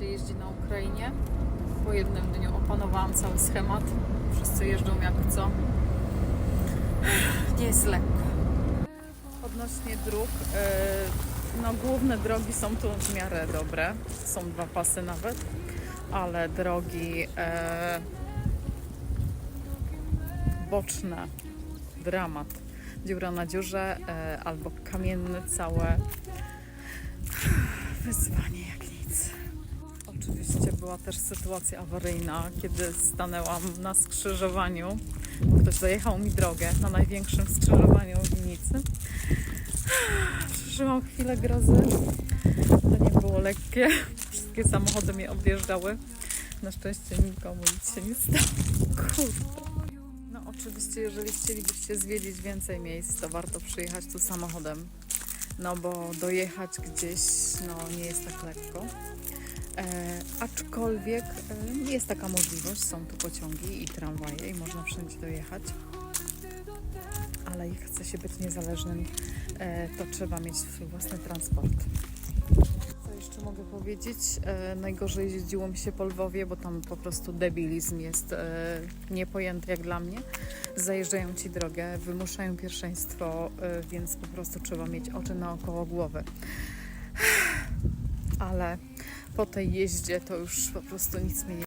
się jeździ na Ukrainie. Po jednym dniu opanowałam cały schemat. Wszyscy jeżdżą jak chcą. Nie jest lekko. Odnośnie dróg, e, no główne drogi są tu w miarę dobre. Są dwa pasy nawet, ale drogi e, boczne, dramat. Dziura na dziurze e, albo kamienne całe. Była też sytuacja awaryjna, kiedy stanęłam na skrzyżowaniu. Ktoś zajechał mi drogę na największym skrzyżowaniu w Winnicy. Przeżyłam chwilę grozy. To nie było lekkie. Wszystkie samochody mnie objeżdżały. Na szczęście nikomu nic się nie stało. Kurde. No oczywiście, jeżeli chcielibyście zwiedzić więcej miejsc, to warto przyjechać tu samochodem. No bo dojechać gdzieś no, nie jest tak lekko. E, aczkolwiek e, jest taka możliwość, są tu pociągi i tramwaje i można wszędzie dojechać. Ale jak chce się być niezależnym, e, to trzeba mieć swój własny transport. Co jeszcze mogę powiedzieć? Najgorzej jeździło mi się po Lwowie, bo tam po prostu debilizm jest niepojęty jak dla mnie. Zajeżdżają ci drogę, wymuszają pierwszeństwo, więc po prostu trzeba mieć oczy naokoło głowy. Ale po tej jeździe to już po prostu nic mnie nie